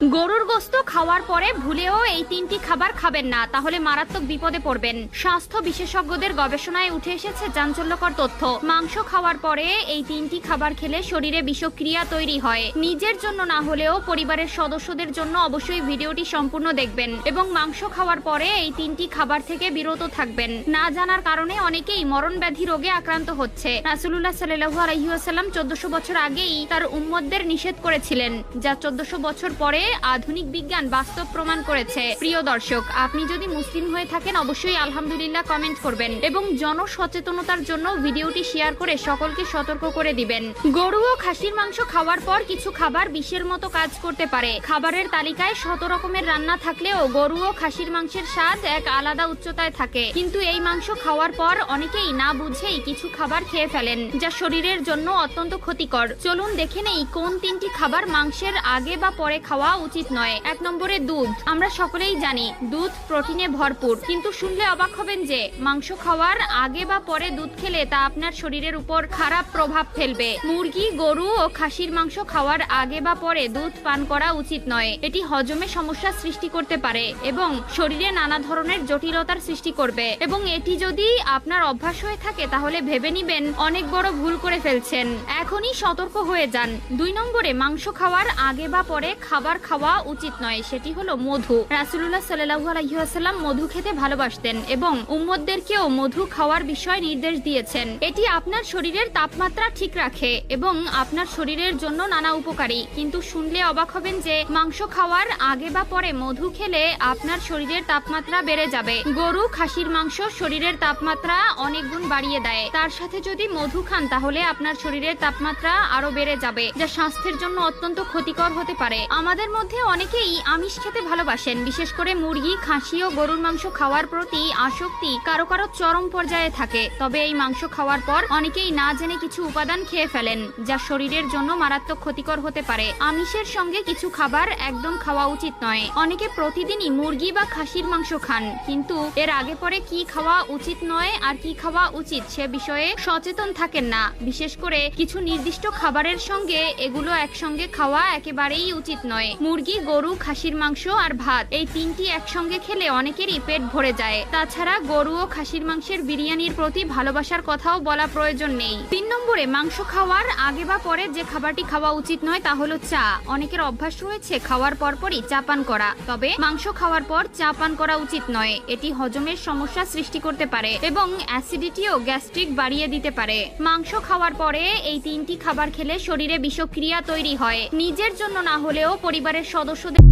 গরুর গোস্ত খাওয়ার পরে ভুলেও এই তিনটি খাবার খাবেন না, তাহলে মারাত্মক বিপদে পড়বেন। স্বাস্থ্য বিশেষজ্ঞদের গবেষণায় উঠে এসেছে চাঞ্চল্যকর তথ্য। মাংস খাওয়ার পরে এই তিনটি খাবার খেলে শরীরে বিষক্রিয়া তৈরি হয়। নিজের জন্য না হলেও পরিবারের সদস্যদের জন্য অবশ্যই ভিডিওটি সম্পূর্ণ দেখবেন এবং মাংস খাওয়ার পরে এই তিনটি খাবার থেকে বিরত থাকবেন। না জানার কারণে অনেকেই মরণ ব্যাধি রোগে আক্রান্ত হচ্ছে। রাসুল্লাহ সাল্লু আলহিউসাল্লাম চোদ্দশো বছর আগেই তার উম্মতদের নিষেধ করেছিলেন, যা চোদ্দশো বছর পরে আধুনিক বিজ্ঞান বাস্তব প্রমাণ করেছে। প্রিয় দর্শক, আপনি যদি মুসলিম হয়ে থাকেন, অবশ্যই আলহামদুলিল্লাহ কমেন্ট করবেন এবং জনসচেতনতার জন্য ভিডিওটি শেয়ার করে সকলকে সতর্ক করে দিবেন। গরু ও খাসির মাংস খাওয়ার পর কিছু খাবার বিষের মতো কাজ করতে পারে। খাবারের তালিকায় শত রকমের রান্না থাকলেও গরু ও খাসির মাংসের স্বাদ এক আলাদা উচ্চতায় থাকে। কিন্তু এই মাংস খাওয়ার পর অনেকেই না বুঝেই কিছু খাবার খেয়ে ফেলেন, যা শরীরের জন্য অত্যন্ত ক্ষতিকর। চলুন দেখে নেই কোন তিনটি খাবার মাংসের আগে বা পরে খাওয়া উচিত নয়। এক নম্বরে দুধ। আমরা সকলেই জানি, দুধ প্রোটিনে ভরপুর। কিন্তু শুনলে অবাক হবেন যে, মাংস খাওয়ার আগে বা পরে দুধ খেলে তা আপনার শরীরের উপর খারাপ প্রভাব ফেলবে। মুরগি, গরু ও খাসির মাংস খাওয়ার আগে বা পরে দুধ পান করা উচিত নয়। এটি হজমে সমস্যা সৃষ্টি করতে পারে এবং শরীরে নানা ধরনের জটিলতার সৃষ্টি করবে। এবং এটি যদি আপনার অভ্যাস হয়ে থাকে, তাহলে ভেবে নিবেন, অনেক বড় ভুল করে ফেলছেন। এখনই সতর্ক হয়ে যান। দুই নম্বরে, মাংস খাওয়ার আগে বা পরে খাবার খাওয়া উচিত নয়, সেটি হলো মধু। রাসুল্লাহ সাল্লাহু আলহিহাসাল্লাম মধু খেতে ভালোবাসতেন এবং উম্মদদেরকেও মধু খাওয়ার বিষয় নির্দেশ দিয়েছেন। এটি আপনার শরীরের তাপমাত্রা ঠিক রাখে এবং আপনার শরীরের জন্য নানা উপকারী। কিন্তু শুনলে অবাক হবেন যে, মাংস খাওয়ার আগে বা পরে মধু খেলে আপনার শরীরের তাপমাত্রা বেড়ে যাবে। গরু খাসির মাংস শরীরের তাপমাত্রা অনেক গুণ বাড়িয়ে দেয়। তার সাথে যদি মধু খান, তাহলে আপনার শরীরের তাপমাত্রা আরও বেড়ে যাবে, যা স্বাস্থ্যের জন্য অত্যন্ত ক্ষতিকর হতে পারে। আমাদের মধ্যে অনেকেই আমিষ খেতে ভালোবাসেন। বিশেষ করে মুরগি, খাসি ও গরুর মাংস খাওয়ার প্রতি আসক্তি কারও কারও চরম পর্যায়ে থাকে। তবে এই মাংস খাওয়ার পর অনেকেই না জেনে কিছু উপাদান খেয়ে ফেলেন, যা শরীরের জন্য মারাত্মক ক্ষতিকর হতে পারে। আমিষের সঙ্গে কিছু খাবার একদম খাওয়া উচিত নয়। অনেকে প্রতিদিনই মুরগি বা খাসির মাংস খান, কিন্তু এর আগে পরে কি খাওয়া উচিত নয় আর কি খাওয়া উচিত সে বিষয়ে সচেতন থাকেন না। বিশেষ করে কিছু নির্দিষ্ট খাবারের সঙ্গে এগুলো একসঙ্গে খাওয়া একেবারেই উচিত নয়। মুরগি, গরু, খাসির মাংস আর ভাত। এই তিনটি একসঙ্গে খেলে অনেকেরই পেট ভরে যায়। তাছাড়া গরু ও খাসির মাংসের বিরিয়ানির প্রতি ভালোবাসার কথাও বলা প্রয়োজন নেই। তিন নম্বরে মাংস খাওয়ার আগে বা পরে যে খাবারটি খাওয়া উচিত নয় তা হলো চা। অনেকের অভ্যাস রয়েছে খাওয়ার পরপরই চা পান করা। তবে মাংস খাওয়ার পর চা পান করা উচিত নয়। এটি হজমের সমস্যা সৃষ্টি করতে পারে এবং অ্যাসিডিটি ও গ্যাস্ট্রিক বাড়িয়ে দিতে পারে। মাংস খাওয়ার পরে এই তিনটি খাবার খেলে শরীরে বিষক্রিয়া তৈরি হয়। নিজের জন্য না হলেও পরিবারের সদস্যদের